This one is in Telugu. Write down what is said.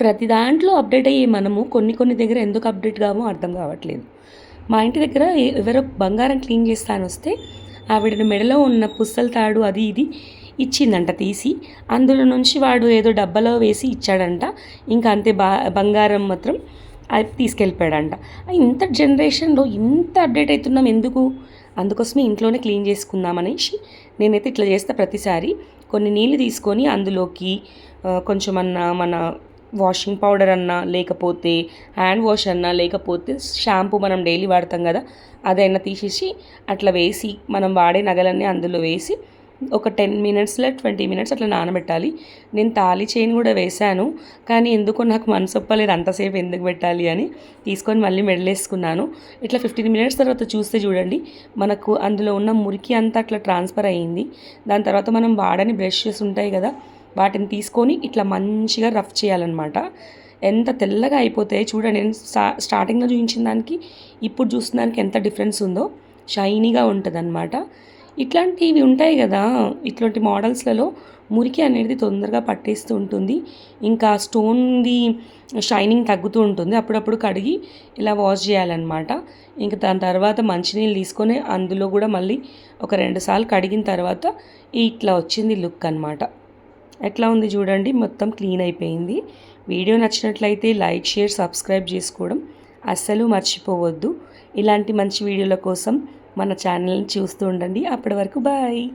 ప్రతి దాంట్లో అప్డేట్ అయ్యే మనము కొన్ని కొన్ని దగ్గర ఎందుకు అప్డేట్ కామో అర్థం కావట్లేదు. మా ఇంటి దగ్గర ఎవరో బంగారం క్లీన్ చేస్తాను వస్తే ఆవిడ మెడలో ఉన్న పుస్తల తాడు అది ఇది ఇచ్చిందంట తీసి. అందులో నుంచి వాడు ఏదో డబ్బాలో వేసి ఇచ్చాడంట. ఇంకా అంతే బా బంగారం మాత్రం అది తీసుకెళ్ళిపోయాడంట. ఇంత జనరేషన్లో ఇంత అప్డేట్ అవుతున్నాం ఎందుకు? అందుకోసమే ఇంట్లోనే క్లీన్ చేసుకుందామనేసి నేనైతే ఇట్లా చేస్తా ప్రతిసారి. కొన్ని నీళ్ళు తీసుకొని అందులోకి కొంచెం అన్న మన వాషింగ్ పౌడర్ అన్నా లేకపోతే హ్యాండ్ వాష్ అన్నా లేకపోతే షాంపూ మనం డైలీ వాడతాం కదా అదైనా తీసేసి అట్లా వేసి మనం వాడే నగలన్నీ అందులో వేసి ఒక టెన్ మినిట్స్లో ట్వంటీ మినిట్స్ అట్లా నానబెట్టాలి. నేను తాళి చైన్ కూడా వేశాను కానీ ఎందుకో నాకు మనసు ఒప్పలేదు అంతసేపు ఎందుకు పెట్టాలి అని తీసుకొని మళ్ళీ మెడలేసుకున్నాను. ఇట్లా ఫిఫ్టీన్ మినిట్స్ తర్వాత చూస్తే చూడండి మనకు అందులో ఉన్న మురికి అంతా అట్లా ట్రాన్స్ఫర్ అయ్యింది దాని తర్వాత మనం వాడని బ్రషెస్ ఉంటాయి కదా వాటిని తీసుకొని ఇట్లా మంచిగా రఫ్ చేయాలన్నమాట. ఎంత తెల్లగా అయిపోతాయి చూడండి నేను స్టా స్టార్టింగ్లో చూపించిన దానికి ఇప్పుడు చూసిన దానికి ఎంత డిఫరెన్స్ ఉందో షైనీగా ఉంటుంది అనమాట ఇట్లాంటివి ఉంటాయి కదా ఇట్లాంటి మోడల్స్లలో మురికి అనేది తొందరగా పట్టేస్తూ ఉంటుంది. ఇంకా స్టోన్ది షైనింగ్ తగ్గుతూ ఉంటుంది. అప్పుడప్పుడు కడిగి ఇలా వాష్ చేయాలన్నమాట. ఇంకా దాని తర్వాత మంచినీళ్ళు తీసుకొని అందులో కూడా మళ్ళీ ఒక రెండు సార్లు కడిగిన తర్వాత ఇట్లా వచ్చింది లుక్ అనమాట ఎట్లా ఉంది చూడండి మొత్తం క్లీన్ అయిపోయింది. వీడియో నచ్చినట్లయితే లైక్ షేర్ సబ్స్క్రైబ్ చేసుకోవడం అస్సలు మర్చిపోవద్దు. ఇలాంటి మంచి వీడియోల కోసం మన ఛానల్ని చూస్తూ ఉండండి. అప్పటి వరకు బాయ్.